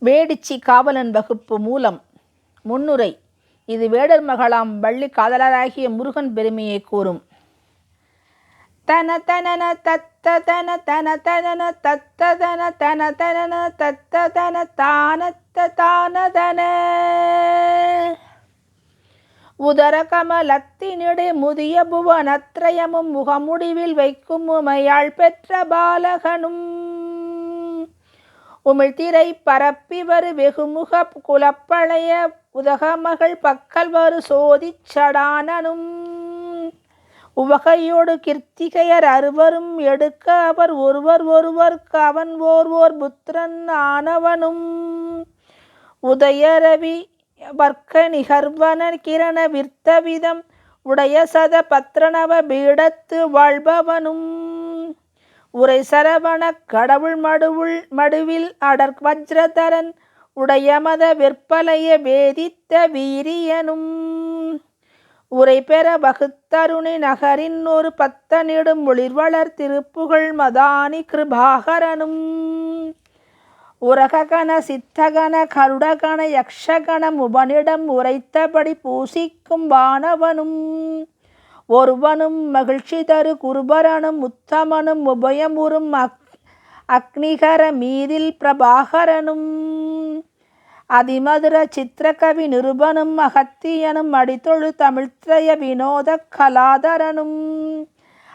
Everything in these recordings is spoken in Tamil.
வேடிச்சி காவலன் வகுப்பு மூலம் முன்னுரை. இது வேடர் மகளாம் வள்ளி காதலராகிய முருகன் பெருமையை கூறும். தன தனன தத்த தன தன தனன தத்த தன தன தனன தத்த தன தானத்த தானதன உதர கமலத்தினிடை முதிய புவனத்ரயமும் முகமுடிவில் வைக்கும் உமையாள் பெற்ற பாலகனும். உமிழ்திரை பரப்பி வரு வெகுமுக குலப்பழைய உதகமகள் பக்கல் வரு சோதி சடானனும். உவகையோடு கிருத்திகையர் அறுவரும் எடுக்க அவர் ஒருவர் ஒருவர்க்கு அவன் ஓர் ஓர் புத்திரன் ஆனவனும். உதயரவி வர்க்க நிகர்வன கிரண விர்த்தவிதம் உடைய சத பத்ரனவ பீடத்து வாழ்பவனும். உரை சரவண கடவுள் மடுவுள் மடுவில் அடர் வஜ்ரதரன் உடைய மத விற்பலைய வேதித்த வீரியனும். உரை பெற வகுத்தருணி நகரின் ஒரு பத்தனிடும் ஒளிர்வளர் திருப்புகழ் மதானி கிருபாகரனும். உரககன சித்தகன கருடகன யக்ஷகணம் உபனிடம் உரைத்தபடி பூசிக்கும் வானவனும். ஒருவனும் மகிழ்ச்சி தரு குருபரனும் உத்தமனும் உபயமுறும் அக் அக்னிகர மீதில் பிரபாகரனும். அதிமதுர சித்திரகவி நிருபனும் அகத்தியனும் அடித்தொழு தமிழ்த்ரய வினோத கலாதரனும்.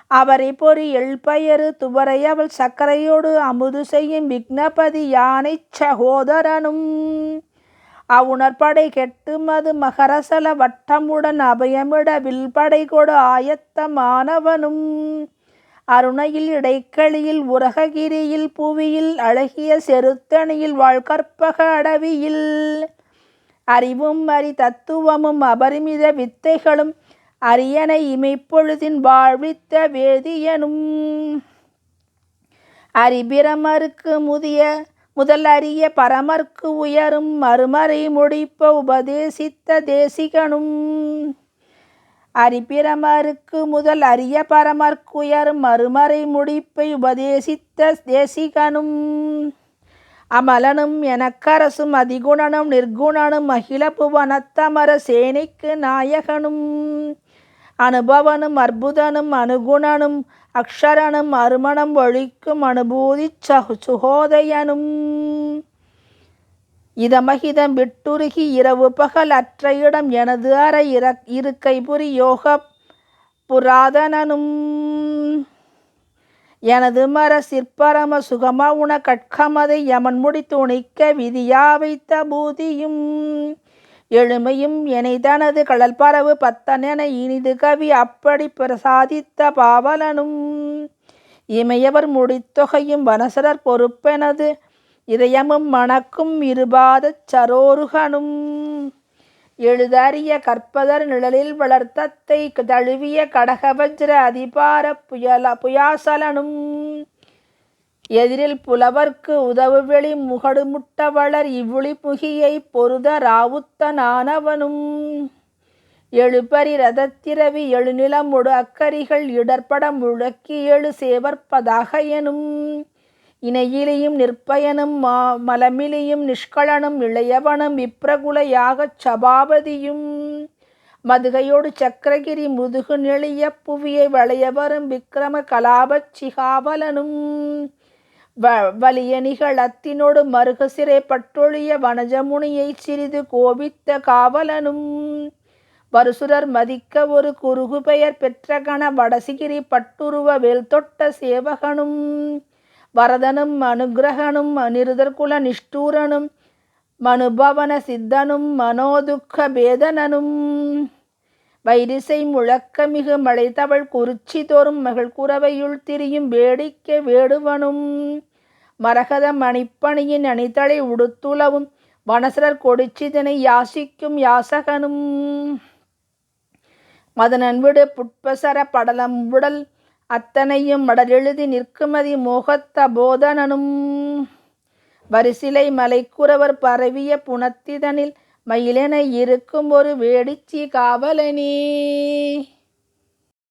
அவரை பொறி எழ்பயறு துவரை அவள் சர்க்கரையோடு அமுது செய்யும் விக்னபதி யானை சகோதரனும். அவுணர்படை கெட்டுமது மகரசல வட்டமுடன் அபயமிட வில்படை கொடு ஆயத்தமானவனும் அருணையில் இடைக்களியில் உரககிரியில் புவியில் அழகிய செருத்தணியில் வாழ்கற்பக அடவியில். அறிவும் அறி தத்துவமும் அபரிமித வித்தைகளும் அரியணை இமைப்பொழுதின் வாழ்வித்த வேதியனும். அரிபிரமருக்கு முதிய முதல் பரமர்க்கு உயரும் மறுமறை முடிப்ப உபதேசித்த தேசிகனும். அரிபிரமருக்கு முதல் அரிய பரமர்க்குயரும் மறுமறை முடிப்பை உபதேசித்த தேசிகனும். அமலனும் எனக்கரசும் அதிகுணனும் நிர்குணனும் அகில புவனத்தமர சேனைக்கு நாயகனும். அனுபவனும் அற்புதனும் அனுகுணனும் அக்ஷரனும் அருமணம் ஒழிக்கும் அனுபூதி சகு சுகோதயனும். இதமகிதம் விட்டுருகி இரவு பகல் அற்ற இடம் எனது அறை இர இருக்கை புரி யோக புராதனனும். எனது மர சிற்பரம சுகம உண கட்கமதை யமன் முடி துணிக்க விதியா வைத்த பூதியும். எழுமையும் எனை தனது கடல் பரவு பத்தனென இனிது கவி அப்படி பிரசாதித்த பாவலனும். இமையவர் முடித்தொகையும் வனசரர் பொறுப்பெனது இதயமும் மணக்கும் இருபாதச் சரோருகனும். எழுதறிய கற்பதர் நிழலில் வளர்த்தத்தை தழுவிய கடகவஜ்ர அதிபார புயல புயாசலனும். எதிரில் புலவர்க்கு உதவுவெளி முகடுமுட்டவளர் முகடு இவ்வுளி பொருத ராவுத்தனானவனும். எழுபரி ரதத்திரவி எழுநிலமுடு அக்கரிகள் இடர்பட முழக்கி எழு சேவற்பதாக எனும். இணையிலியும் நிற்பயனும் மா மலமிலியும் நிஷ்கலனும் இளையவனும் விப்ரகுல சபாபதியும். மதுகையோடு சக்கரகிரி முதுகு நெளிய புவியை வளையவரும் விக்ரம கலாபச் சிகாவலனும் வ வலியணிகள் அத்தினோடு மருக பட்டொழிய வனஜமுனியை சிறிது கோபித்த காவலனும் வருசுரர் மதிக்க ஒரு குறுகு பெயர் பெற்ற கண வடசிகிரி பட்டுருவ வேல் தொட்ட சேவகனும் வரதனும் அனுகிரகனும் அனிருதர்குல நிஷ்டூரனும் மனுபவன சித்தனும் மனோதுக்க பேதனனும் வைரிசை முழக்கமிகு மழைத்தவள் குறிச்சி தோறும் மகள் குறவையுள் திரியும் வேடிக்கை வேடுவனும். மரகத மணிப்பணியின் அணித்தலை உடுத்துளவும் வனசரர் கொடிச்சிதனை யாசிக்கும் யாசகனும். மதனன் விடு புட்பசர படலம் உடல் அத்தனையும் மடலெழுதி நிற்குமதி மோகத்த போதனனும். வரிசிலை மலைக்குறவர் பரவிய புனத்திதனில் மயிலென இருக்கும் ஒரு வேடிச்சி காவலனே.